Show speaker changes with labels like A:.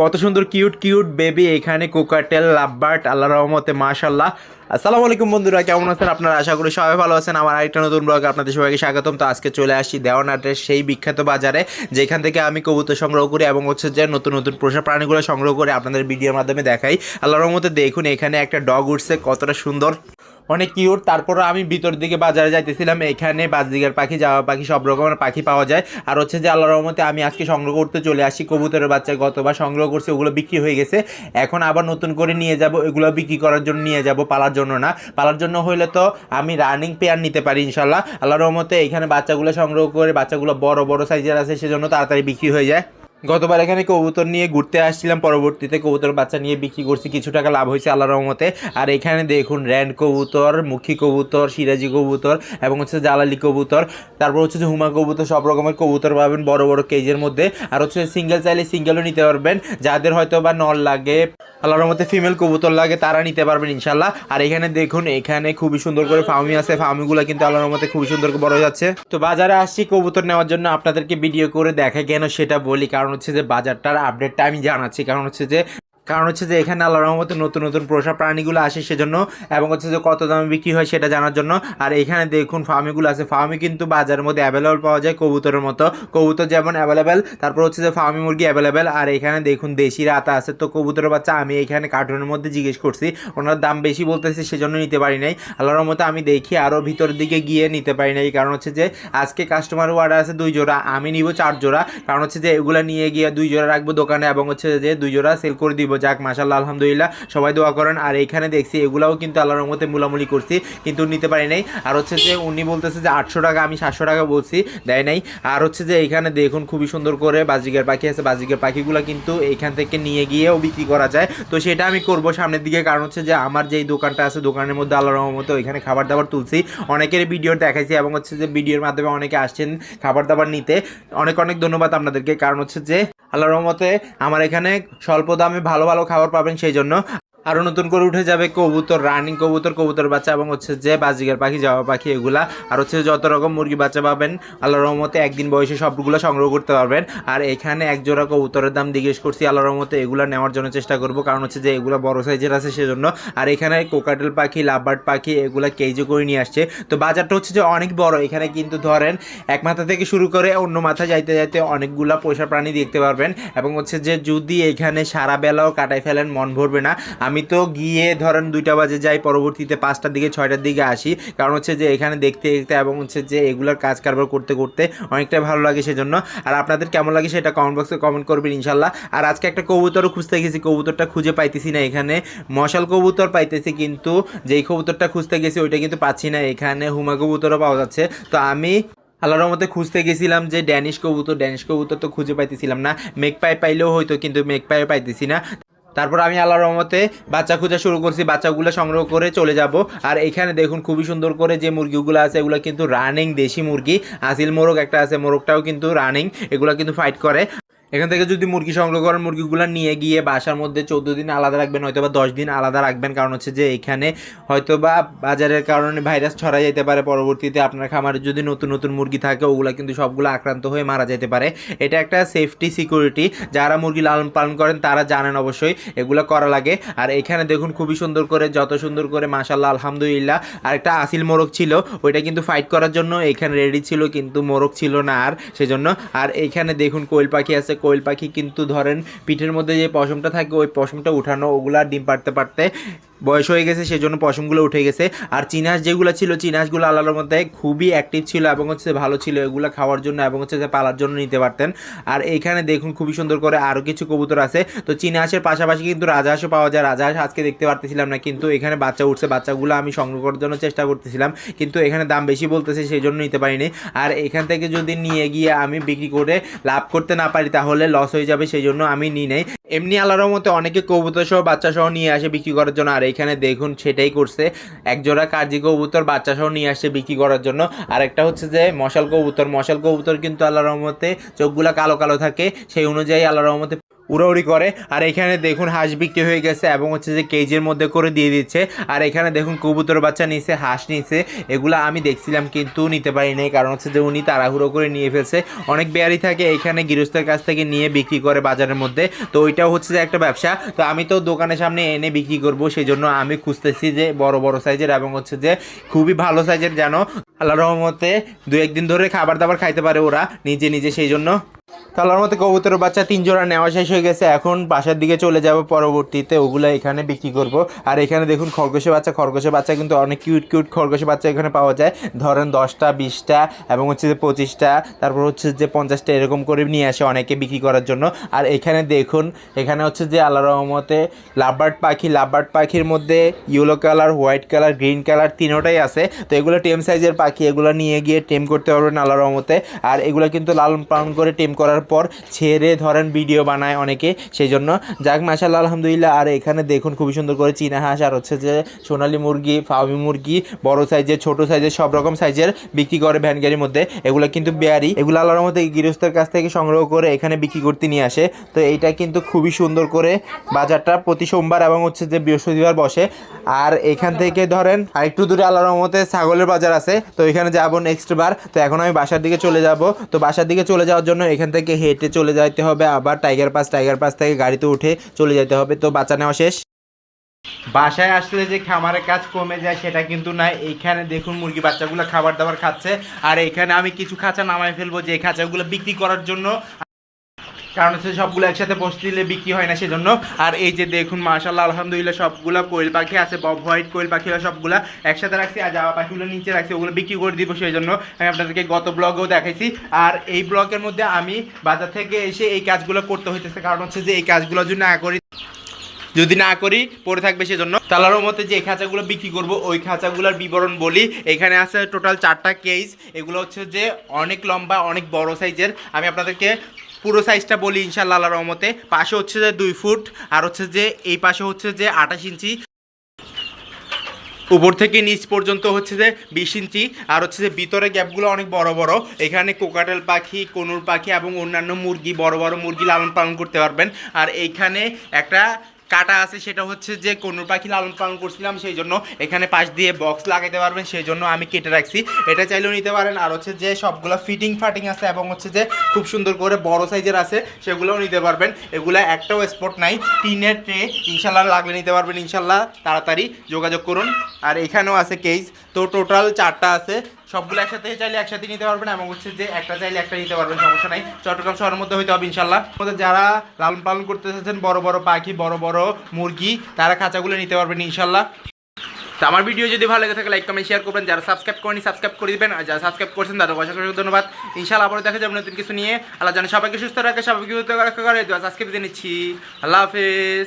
A: কত সুন্দর cute cute baby এখানে কোকাটেল লাভবার্ড আল্লাহ রহমতে মাশাল্লাহ আসসালামু আলাইকুম বন্ধুরা, কেমন আছেন আপনারা? আশা করি সবাই ভালো আছেন। আমার আরেকটা নতুন ব্লগ আপনাদের সবাইকে স্বাগতম। তো আজকে চলে আসি দেওয়ানাটের সেই বিখ্যাত বাজারে, যেখান থেকে আমি কবুতর সংগ্রহ করি এবং হচ্ছে যে নতুন নতুন পোষা প্রাণীগুলো সংগ্রহ করে আপনাদের ভিডিওর মাধ্যমে দেখাই। আল্লাহ রহমতে দেখুন, এখানে একটা ডগ উঠছে, কতটা সুন্দর। অনেক কিউট তারপরে আমি ভিতর দিকে বাজারে যাইতেছিলাম, এখানে বাজদিগের পাখি যাওয়া পাখি, সব রকমের পাখি পাওয়া যায়। আর হচ্ছে যে আল্লাহ রহমতে আমি আজকে সংগ্রহ করতে চলে আসি, কবুতরের বাচ্চা গতবার সংগ্রহ করছি, ওগুলো বিক্রি হয়ে গেছে। এখন আবার নতুন করে নিয়ে যাব এগুলো বিক্রি করার জন্য নিয়ে যাব, পালার জন্য না। পালার জন্য হইলে তো আমি রানিং পেয়ার নিতে পারি ইনশাল্লাহ আল্লাহ রহমতে এখানে বাচ্চাগুলো সংগ্রহ করে, বাচ্চাগুলো বড় বড় সাইজের আছে, সেজন্য তাড়াতাড়ি বিক্রি হয়ে যায়। গতবার এখানে কবুতর নিয়ে ঘুরতে আসছিলাম, পরবর্তীতে কবুতর বাচ্চা নিয়ে বিক্রি করছি, কিছু টাকা লাভ হয়েছে আল্লাহ রহমতে। আর এখানে দেখুন র্যান্ড কবুতর, মুখী কবুতর, সিরাজি কবুতর এবং হচ্ছে জালালি কবুতর। তারপর হচ্ছে যে হুমা কবুতর, সব রকমের কবুতর পাবেন বড় বড় কেজের মধ্যে। আর হচ্ছে সিঙ্গেল চাইলে সিঙ্গেলও নিতে পারবেন। যাদের হয়তো বা নল লাগে আল্লাহর রহমতে ফিমেল কবুতর লাগে, তারা নিতে পারবেন ইনশাল্লাহ আর এখানে দেখুন, এখানে খুবই সুন্দর করে ফার্মি আছে। ফার্মিগুলো কিন্তু আল্লাহর রহমতে খুবই সুন্দর করে বড় যাচ্ছে। তো বাজারে আসছি কবুতর নেওয়ার জন্য। আপনাদেরকে ভিডিও করে দেখা কেন সেটা বলি। কারণ হচ্ছে যে বাজারটার আপডেটটা আমি জানাচ্ছি। কারণ হচ্ছে যে কারণ হচ্ছে যে এখানে আল্লাহ রহমতে নতুন নতুন পোষা প্রাণীগুলো আসে সেজন্য, এবং হচ্ছে যে কত দামে বিক্রি হয় সেটা জানার জন্য। আর এখানে দেখুন ফার্মিগুলো আছে। ফার্মি কিন্তু বাজারের মধ্যে অ্যাভেলেবল পাওয়া যায় কবুতরের মতো। কবুতর যেমন অ্যাভেলেবেল তারপর হচ্ছে যে ফার্মি মুরগি অ্যাভেলেবেল আর এখানে দেখুন দেশি রাতা আছে। তো কবুতরের বাচ্চা আমি এখানে কার্টুনের মধ্যে জিজ্ঞেস করছি, ওনার দাম বেশি বলতেছে সেজন্য নিতে পারি নাই। আল্লাহর মতো আমি দেখি আরও ভিতরের দিকে গিয়ে নিতে পারি নাই। কারণ হচ্ছে যে আজকে কাস্টমার অর্ডার আছে দুই জোড়া, আমি নিব চার জোড়া। কারণ হচ্ছে যে এগুলো নিয়ে গিয়ে দুই জোড়া রাখব দোকানে, এবং হচ্ছে যে দুই জোড়া সেল করে দিব। যাক মাসাল্লাহ আলহামদুলিল্লাহ, সবাই দোয়া করেন। আর এইখানে দেখছি, এগুলাও কিন্তু আল্লাহর মতে মুলামুলি করছি, কিন্তু নিতে পারি নাই। আর হচ্ছে যে, উনি বলতেছে যে, আটশো টাকা, আমি সাতশো টাকা বলছি, দেয় নাই। আর হচ্ছে যে, এইখানে দেখুন, খুবই সুন্দর করে বাজিকের পাখি আছে বাজিকের পাখিগুলো কিন্তু এইখান থেকে নিয়ে গিয়েও বিক্রি করা যায়। তো সেটা আমি করব সামনের দিকে, কারণ হচ্ছে যে, আমার যেই দোকানটা আছে, দোকানের মধ্যে আল্লাহর রহমতে ওইখানে খাবার দাবার তুলছি। অনেকের ভিডিও দেখাইছি, এবং হচ্ছে যে, ভিডিওর মাধ্যমে অনেকে আসছেন খাবার দাবার নিতে। অনেক অনেক ধন্যবাদ আপনাদেরকে, কারণ হচ্ছে যে আল্লাহর রহমতে আমার এখানে স্বল্প দামে ভালো ভালো খাবার পাবেন সেই জন্য আরও নতুন করে উঠে যাবে কবুতর রানিং কবুতর কবুতর বাচ্চা এবং হচ্ছে যে বাজিকার পাখি যাওয়া পাখি এগুলা। আর হচ্ছে যত রকম মুরগি বাচ্চা পাবেন, আল্লাহর রহমতে একদিন বয়সে সবগুলো সংগ্রহ করতে পারবেন। আর এখানে এক জোড়া কবুতরের দাম জিজ্ঞেস করছি, আল্লাহর রহমতে এগুলো নেওয়ার জন্য চেষ্টা করব। কারণ হচ্ছে যে এগুলো বড় সাইজের আছে সেজন্য। আর এখানে কোকাটেল পাখি লাভবার্ড পাখি এগুলা কেজি করে নিয়ে আসছে। তো বাজারটা হচ্ছে যে অনেক বড়। এখানে কিন্তু ধরেন এক মাথা থেকে শুরু করে অন্য মাথা যাইতে যাইতে অনেকগুলা পোষা প্রাণী দেখতে পারবেন। এবং হচ্ছে যে যদি এখানে সারা বেলাও কাটাই ফেলেন, মন ভরবে না। আমি তো গিয়ে ধরেন দুইটা বাজে যাই, পরবর্তীতে পাঁচটার দিকে, ছয়টার দিকে আসি। কারণ হচ্ছে যে এখানে দেখতে দেখতে এবং হচ্ছে যে এগুলোর কাজ কারবার করতে করতে অনেকটাই ভালো লাগে সেজন্য। আর আপনাদের কেমন লাগে সেটা কমেন্ট বক্সে কমেন্ট করবেন ইনশাল্লাহ। আর আজকে একটা কবুতরও খুঁজতে গেছি, কবুতরটা খুঁজে পাইতেছি না এখানে। মশাল কবুতর পাইতেছি কিন্তু যেই কবুতরটা খুঁজতে গেছি ওইটা কিন্তু পাচ্ছি না। এখানে হুমা কবুতরও পাওয়া যাচ্ছে। তো আমি আল্লাহর রহমতে খুঁজতে গেছিলাম যে ড্যানিশ কবুতর ড্যানিশ কবুতর তো খুঁজে পাইতেছিলাম না। মেঘ পাই পাইলেও হয়তো কিন্তু মেঘ পাই পাইতেছি না। তারপর আমি আল্লাহর রহমতে বাচ্চা খোঁজা শুরু করছি, বাচ্চাগুলো সংগ্রহ করে চলে যাব। আর এখানে দেখুন খুবই সুন্দর করে যে মুরগিগুলো আছে, এগুলো কিন্তু রানিং দেশি মুরগি, আসিল মোরগ একটা আছে, মোরগটাও কিন্তু রানিং এগুলো কিন্তু ফাইট করে। এখান থেকে যদি মুরগি সংগ্রহ করেন, মুরগিগুলো নিয়ে গিয়ে বাসার মধ্যে চোদ্দ দিন আলাদা রাখবেন হয়তো বা দশ দিন আলাদা রাখবেন। কারণ হচ্ছে যে এখানে হয়তো বা বাজারের কারণে ভাইরাস ছড়া যেতে পারে। পরবর্তীতে আপনার খামারে যদি নতুন নতুন মুরগি থাকে, ওগুলো কিন্তু সবগুলো আক্রান্ত হয়ে মারা যেতে পারে। এটা একটা সেফটি সিকিউরিটি যারা মুরগি লালন পালন করেন, তারা জানেন অবশ্যই এগুলো করা লাগে। আর এখানে দেখুন খুবই সুন্দর করে, যত সুন্দর করে মাসাল্লাহ আলহামদুলিল্লাহ আর একটা আসিল মোরগ ছিল। ওইটা কিন্তু ফাইট করার জন্য এখানে রেডি ছিল, কিন্তু মোরগ ছিল না আর, সেজন্য। আর এখানে দেখুন কোয়েল পাখি আছে কোয়েল পাখি কিন্তু ধরেন পিঠের মধ্যে যে পশমটা থাকে, ওই পশমটা উঠানো, ওগুলা ডিম পারতে পারতে বয়স হয়ে গেছে, সেজন্য পশমগুলো উঠে গেছে। আর চিনাস যেগুলো ছিল, চিনাসগুলো আল্লাহর মধ্যে খুবই অ্যাক্টিভ ছিল এবং হচ্ছে ভালো ছিল এগুলো খাওয়ার জন্য এবং হচ্ছে যে পালার জন্য নিতে পারতেন। আর এইখানে দেখুন খুবই সুন্দর করে আরও কিছু কবুতর আছে। তো চিনাসের পাশাপাশি কিন্তু রাজহাঁসও পাওয়া যায়। রাজহাঁস আজকে দেখতে পারতেছিলাম না, কিন্তু এখানে বাচ্চা উঠছে। বাচ্চাগুলো আমি সংগ্রহ করার জন্য চেষ্টা করতেছিলাম, কিন্তু এখানে দাম বেশি বলতেছে সেই জন্য নিতে পারিনি। আর এখান থেকে যদি নিয়ে গিয়ে আমি বিক্রি করে লাভ করতে না পারি, তাহলে লস হয়ে যাবে সেই জন্য আমি নিই নাই। এমনি আল্লাহর মতো অনেকে কবুতর সহ বাচ্চা সহ নিয়ে আসে বিক্রি করার জন্য। আর এখানে দেখুন, সেটাই করছে। একজোড়া কার্জি কবুতর বাচ্চা সহ নিয়ে আসে বিক্রি করার জন্য। আর একটা হচ্ছে যে, মশাল কবুতর। মশাল কবুতর কিন্তু আল্লাহর রহমতে চোখগুলা কালো কালো থাকে। সেই অনুযায়ী আল্লাহর রহমতে উড়াউড়ি করে। আর এখানে দেখুন হাঁস বিক্রি হয়ে গেছে এবং হচ্ছে যে কেজের মধ্যে করে দিয়ে দিচ্ছে। আর এখানে দেখুন কবুতর বাচ্চা নিছে, হাঁস নিছে। এগুলো আমি দেখছিলাম কিন্তু নিতে পারি নাই কারণ হচ্ছে যে উনি তাড়াহুড়ো করে নিয়ে ফেলছে। অনেক বেয়ারি থাকে এখানে গৃহস্থের কাছ থেকে নিয়ে বিক্রি করে বাজারের মধ্যে। তো ওইটাও হচ্ছে যে একটা ব্যবসা। তো আমি তো দোকানের সামনে এনে বিক্রি করব সেই জন্য আমি খুঁজতেছি যে বড় বড় সাইজের এবং হচ্ছে যে খুবই ভালো সাইজের যেন আল্লাহ রহমতে দু একদিন ধরে খাবার দাবার খাইতে পারে ওরা নিজে নিজে সেই জন্য তালার মতো কবুতরের বাচ্চা, তিন জোড়া নেওয়া শেষ হয়ে গেছে। এখন বাসার দিকে চলে যাব পরবর্তীতে, ওগুলো এখানে বিক্রি করব। আর এখানে দেখুন, খরগোশের বাচ্চা খরগোশের বাচ্চা কিন্তু অনেক কিউট কিউট খরগোশের বাচ্চা এখানে পাওয়া যায়। ধরেন দশটা, বিশটা এবং হচ্ছে যে পঁচিশটা, তারপর হচ্ছে যে পঞ্চাশটা এরকম করে নিয়ে আসে অনেকে বিক্রি করার জন্য। আর এখানে দেখুন, এখানে হচ্ছে যে আল্লাহ রহমতে লাভবার্ড পাখি, লাভবার্ড পাখির মধ্যে yellow colour white colour green colour তিনোটাই আছে। তো এগুলো টেম সাইজের পাখি, এগুলো নিয়ে গিয়ে টেম করতে পারবেন আল্লাহ রহমতে। আর এগুলো কিন্তু লালন পালন করে টেম করার পর ছেড়ে ধরেন ভিডিও বানায় অনেকে সেই জন্য যাক মাসাল্লাহ আলহামদুলিল্লাহ। আর এখানে দেখুন, খুবই সুন্দর করে চীনা হাঁস, আর হচ্ছে যে সোনালী মুরগি ফাউমি মুরগি, বড় সাইজের, ছোট সাইজের, সব রকম সাইজের বিক্রি করে ভ্যান গাড়ির মধ্যে। এগুলো কিন্তু বেয়ারি। এগুলো আল্লাহর মধ্যে গৃহস্থের কাছ থেকে সংগ্রহ করে এখানে বিক্রি করতে নিয়ে আসে। তো এইটা কিন্তু খুবই সুন্দর করে বাজারটা প্রতি সোমবার এবং হচ্ছে যে বৃহস্পতিবার বসে। আর এখান থেকে ধরেন আর একটু দূরে আল্লাহর রহমতে ছাগলের বাজার আছে। তো এখানে যাব নেক্সট বার। তো এখন আমি বাসার দিকে চলে যাব। তো বাসার দিকে চলে যাওয়ার জন্য এখান থেকে হেঁটে চলে যাইতে হবে, আবার টাইগার পাস টাইগার পাস থেকে গাড়িতে উঠে চলে যেতে হবে। তো বাচ্চা নেওয়া শেষ। বাসায় আসলে যে খামারের কাজ কমে যায় সেটা কিন্তু না এখানে দেখুন মুরগি বাচ্চাগুলো খাবার দাবার খাচ্ছে। আর এখানে আমি কিছু খাঁচা নামাই ফেলব, যে খাঁচাগুলো বিক্রি করার জন্য কারণ হচ্ছে সবগুলো একসাথে বসতে দিলে বিক্রি হয় না সেজন্য। আর এই যে দেখুন মাশাল্লাহ আলহামদুলিল্লাহ সবগুলো কোয়েল পাখি আছে বব হোয়াইট কোয়েল পাখিগুলো সবগুলো একসাথে রাখছি আর জামা পাখিগুলো নিচে রাখছি, ওগুলো বিক্রি করে দিব সেই জন্য আমি আপনাদেরকে গত ব্লগেও দেখাইছি। আর এই ব্লগের মধ্যে আমি বাজার থেকে এসে এই কাজগুলো করতে হইতেছে। কারণ হচ্ছে যে এই কাজগুলো যদি না করি, যদি না করি, পড়ে থাকবে সেজন্য। তালার মতে যে খাঁচাগুলো বিক্রি করব, ওই খাঁচাগুলোর বিবরণ বলি। এখানে আছে টোটাল চারটা কেস এগুলো হচ্ছে যে অনেক লম্বা, অনেক বড় সাইজের আমি আপনাদেরকে পুরো সাইজটা বলি ইনশাল্লাহ আল্লাহ রহমতে। পাশে হচ্ছে যে দুই ফুট আর হচ্ছে যে এই পাশে হচ্ছে যে আঠাশ ইঞ্চি। উপর থেকে নিচ পর্যন্ত হচ্ছে যে বিশ ইঞ্চি, আর হচ্ছে যে ভিতরে গ্যাপগুলো অনেক বড় বড়। এখানে কোকাটেল পাখি, কনুর পাখি এবং অন্যান্য মুরগি, বড় বড় মুরগি লালন পালন করতে পারবেন। আর এইখানে একটা কাটা আছে, সেটা হচ্ছে যে কোনো পাখি লালন পালন করছিলাম, সেই জন্য এখানে পাশ দিয়ে বক্স লাগাতে পারবেন, সেই জন্য আমি কেটে রাখছি। এটা চাইলেও নিতে পারেন, আর হচ্ছে যে সবগুলো ফিটিং ফাটিং আছে এবং হচ্ছে যে খুব সুন্দর করে বড় সাইজের আছে, সেগুলোও নিতে পারবেন। এগুলো একটাও স্পট নাই, টিনের ট্রে ইনশাল্লাহ লাগলে নিতে পারবেন, ইনশাল্লাহ। তাড়াতাড়ি যোগাযোগ করুন। আর এখানেও আছে কেস তো টোটাল চারটা আছে। সবগুলো একসাথে চাইলে একসাথে নিতে পারবেন এবং হচ্ছে যে একটা চাইলে একটা নিতে পারবেন, সমস্যা নাই। চট্টগ্রাম শহরের মধ্যে হইতে হবে ইনশাল্লাহ আমাদের যারা লালন পালন করতে চাচ্ছেন, বড় বড় পাখি, বড় বড় মুরগি, তারা খাঁচাগুলো নিতে পারবেন ইনশাল্লাহ তো আমার ভিডিও যদি ভালো লেগে থাকে লাইক কমেন্ট শেয়ার করবেন। যারা সাবস্ক্রাইব করেনি সাবস্ক্রাইব করে দিবেন। আর যারা সাবস্ক্রাইব করছেন তাদের অসংখ্য ধন্যবাদ। ইনশাল্লাহ আবার দেখা যাবে নতুন কিছু নিয়ে। আল্লাহ জানে সবাইকে সুস্থ রাখে, সবাইকে সুস্থ রাখা, করে। আজকে বিদায় নিচ্ছি। আল্লাহ হাফেজ।